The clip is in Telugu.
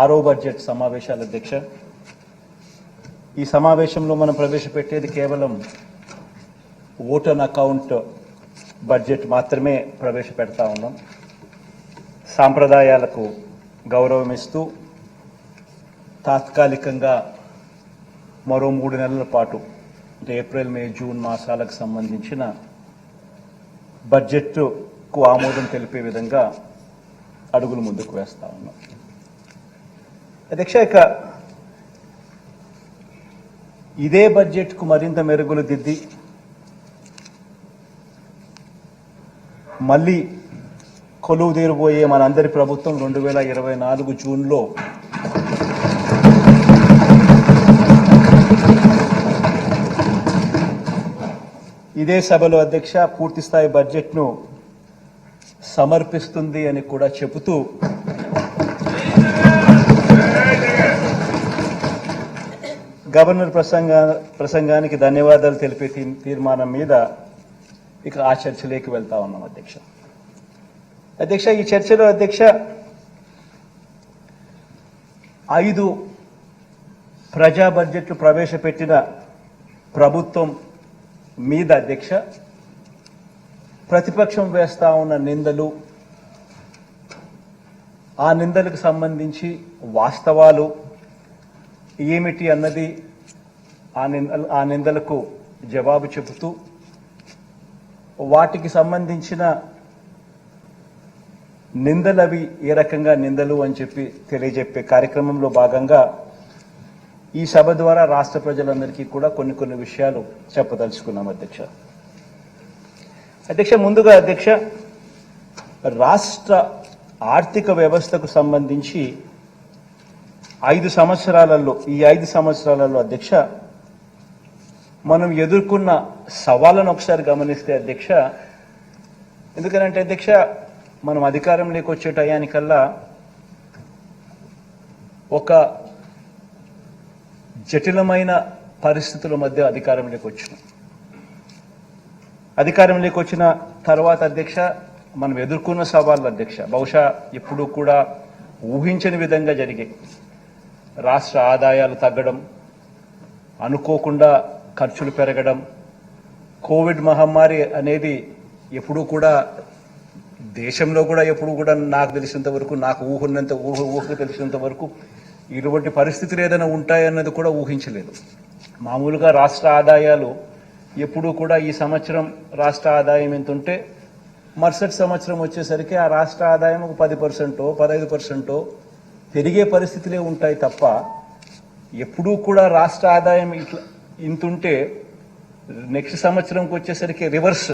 ఆరో బడ్జెట్ సమావేశాల అధ్యక్ష. ఈ సమావేశంలో మనం ప్రవేశపెట్టేది కేవలం ఓటన్ అకౌంట్ బడ్జెట్ మాత్రమే ప్రవేశపెడతా ఉన్నాం. సాంప్రదాయాలకు గౌరవం ఇస్తూ తాత్కాలికంగా మరో మూడు నెలల పాటు అంటే ఏప్రిల్ మే జూన్ మాసాలకు సంబంధించిన బడ్జెట్కు ఆమోదం తెలిపే విధంగా అడుగులు ముందుకు వేస్తా ఉన్నాం. అధ్యక్ష ఇక ఇదే బడ్జెట్కు మరింత మెరుగులు దిద్ది మళ్ళీ కొలువు తీరబోయే మనందరి ప్రభుత్వం రెండు వేల ఇరవై నాలుగు జూన్లో ఇదే సభలో అధ్యక్ష పూర్తిస్థాయి బడ్జెట్ను సమర్పిస్తుంది అని కూడా చెబుతూ గవర్నర్ ప్రసంగా ప్రసంగానికి ధన్యవాదాలు తెలిపే తీర్మానం మీద ఇక ఆ చర్చలోకి వెళ్తా ఉన్నాం అధ్యక్ష. అధ్యక్ష ఈ చర్చలో అధ్యక్ష ఐదు ప్రజా బడ్జెట్లు ప్రవేశపెట్టిన ప్రభుత్వం మీద అధ్యక్ష ప్రతిపక్షం వేస్తా ఉన్న నిందలు ఆ నిందలకు సంబంధించి వాస్తవాలు ఏమిటి అన్నది ఆ నిందల ఆ నిందలకు జవాబు చెబుతూ వాటికి సంబంధించిన నిందలవి ఏ రకంగా నిందలు అని చెప్పి తెలియజెప్పే కార్యక్రమంలో భాగంగా ఈ సభ ద్వారా రాష్ట్ర ప్రజలందరికీ కూడా కొన్ని కొన్ని విషయాలు చెప్పదలుచుకున్నాం అధ్యక్ష. అధ్యక్ష ముందుగా అధ్యక్ష రాష్ట్ర ఆర్థిక వ్యవస్థకు సంబంధించి ఐదు సంవత్సరాలలో ఈ ఐదు సంవత్సరాలలో అధ్యక్ష మనం ఎదుర్కొన్న సవాళ్ళను ఒకసారి గమనిస్తే అధ్యక్ష ఎందుకనంటే అధ్యక్ష మనం అధికారంలోకి వచ్చే టయానికల్లా ఒక జటిలమైన పరిస్థితుల మధ్య అధికారంలోకి వచ్చినాం. అధికారంలోకి వచ్చిన తర్వాత అధ్యక్ష మనం ఎదుర్కొన్న సవాళ్ళు అధ్యక్ష బహుశా ఎప్పుడూ కూడా ఊహించని విధంగా జరిగాయి. రాష్ట్ర ఆదాయాలు తగ్గడం అనుకోకుండా ఖర్చులు పెరగడం కోవిడ్ మహమ్మారి అనేది ఎప్పుడూ కూడా దేశంలో కూడా ఎప్పుడు కూడా నాకు తెలిసినంత వరకు నాకు ఊహన్నంత ఊహ ఊహకు తెలిసినంత వరకు ఇటువంటి పరిస్థితులు ఏదైనా ఉంటాయన్నది కూడా ఊహించలేదు. మామూలుగా రాష్ట్ర ఆదాయాలు ఎప్పుడూ కూడా ఈ సంవత్సరం రాష్ట్ర ఆదాయం ఎంత ఉంటే మరుసటి సంవత్సరం వచ్చేసరికి ఆ రాష్ట్ర ఆదాయం ఒక పది పర్సెంటో పదహైదు పర్సెంటో పెరిగే పరిస్థితులే ఉంటాయి తప్ప ఎప్పుడూ కూడా రాష్ట్ర ఆదాయం ఇట్లా ఇంతుంటే నెక్స్ట్ సంవత్సరంకి వచ్చేసరికి రివర్స్.